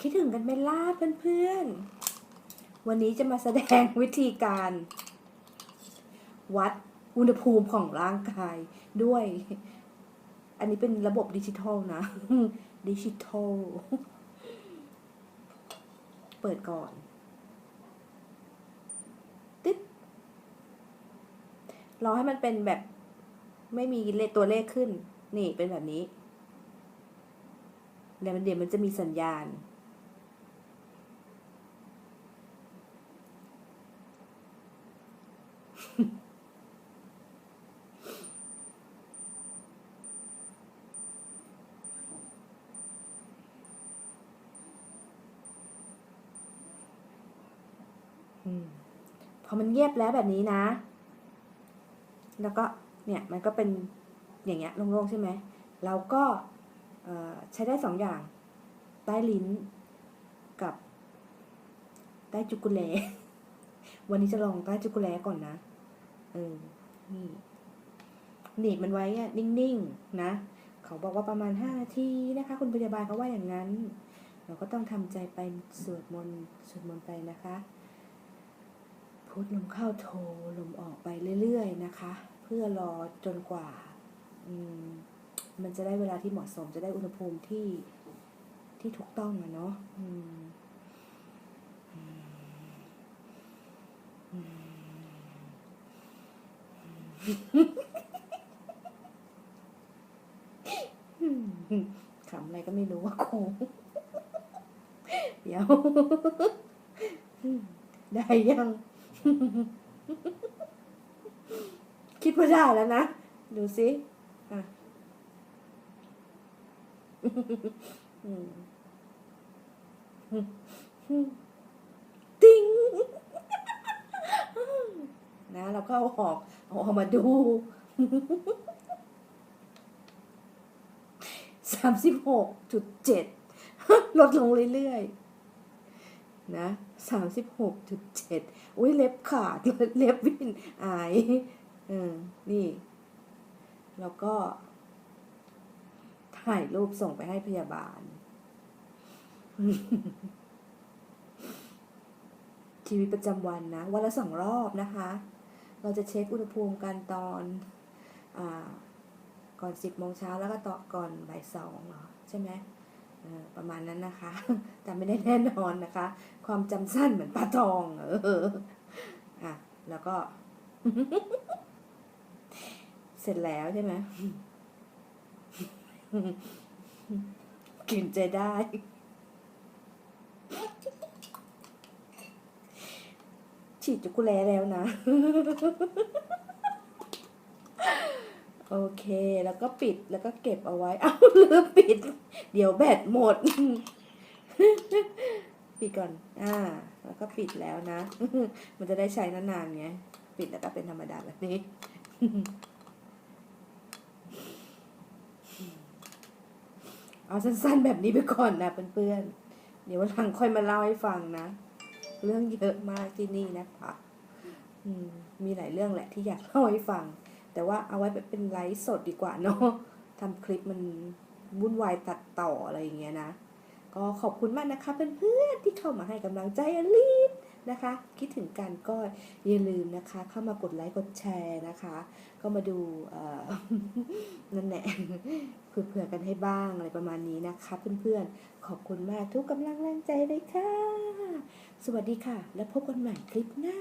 คิดถึงกันไหมล่ะเพื่อนๆ วันนี้จะมาแสดงวิธีการ วัดอุณหภูมิของร่างกายด้วย อันนี้เป็นระบบดิจิทัลนะ ดิจิทัล เปิดก่อนติ๊ดรอให้มันเป็นแบบไม่มีเลขตัวเลขขึ้น นี่เป็นแบบนี้แล้วมันเดี๋ยวมันจะมีสัญญาณ อืม พอมันเงียบแล้วแบบนี้นะ แล้วก็เนี่ยมันก็เป็นอย่างเงี้ยโล่งๆใช่ไหมเราก็ใช้ได้สองอย่าง ใต้ลิ้นกับใต้จุกุแลวันนี้จะลองใต้จุกุแลก่อนนะ ออนี่หนีบมันไว้อะนิ่งๆ นะ เขาบอกว่าประมาณห้านาทีนะคะ คุณพยาบาลเขาว่าอย่างนั้น เราก็ต้องทำใจไปสวดมนต์สวดมนต์ไปนะคะพุทลมเข้าโทลมออกไปเรื่อยๆนะคะ เพื่อรอจนกว่าอืมมันจะได้เวลาที่เหมาะสมจะได้อุณหภูมิที่ที่ถูกต้องอะเนาะอืมอืมอืม ขำอะไรก็ไม่รู้ว่าครูเดี๋ยว ได้ยัง คิดว่าได้แล้วนะ ดูสิอะติ้งนะเราก็เอาออก เอาออกมาดูสามสิบหกจุดเจ็ดลดลงเรื่อยๆ นะสามสิบหกจุดเจ็ดอุ้ยเล็บขาด เล็บวินอายเออนี่ แล้วก็ ถ่ายรูปส่งไปให้พยาบาล ชีวิตประจำวันนะ วันละสองรอบนะคะ เราจะเช็คอุณหภูมิกันตอนอก่อนสิบโมงเช้าแล้วก็ต่อก่อนบ่ายสองเหรอใช่ไหมประมาณนั้นนะคะแต่ไม่ได้แน่นอนนะคะ ความจำสั้นเหมือนปลาทอง เอออะแล้วก็ เสร็จแล้วใช่ไหมกินใจได้ ฉีดจุกุแลแล้วนะ โอเค แล้วก็ปิดแล้วก็เก็บเอาไว้ เอาลืมปิด เดี๋ยวแบตหมด ปิดก่อน อ่า แล้วก็ปิดแล้วนะ มันจะได้ใช้นานๆไง ปิดแล้วก็เป็นธรรมดาแบบนี้เอาสั้นๆแบบนี้ไปก่อนนะเพื่อนๆ เดี๋ยววันหลังค่อยมาเล่าให้ฟังนะ เรื่องเยอะมากที่นี่นะคะมมีหลายเรื่องแหละที่อยากเล่าให้ฟัง แต่ว่าเอาไว้เป็นไลฟ์สดดีกว่าเนาะทำคลิปมันวุ่นวายตัดต่ออะไรอย่างเงี้ยนะ ก็ขอบคุณมากนะคะเพื่อนๆที่เข้ามาให้กำลังใจอลิสนะคะ คิดถึงกันก็อย่าลืมนะคะ เข้ามากดไลค์กดแชร์นะคะ ก็มาดูนั่นแหละเผื่อๆกันให้บ้างอะไรประมาณนี้นะคะเพื่อนๆขอบคุณมากทุกกำลังแรงใจเลยค่ะ สวัสดีค่ะ แล้วพบกันใหม่คลิปหน้า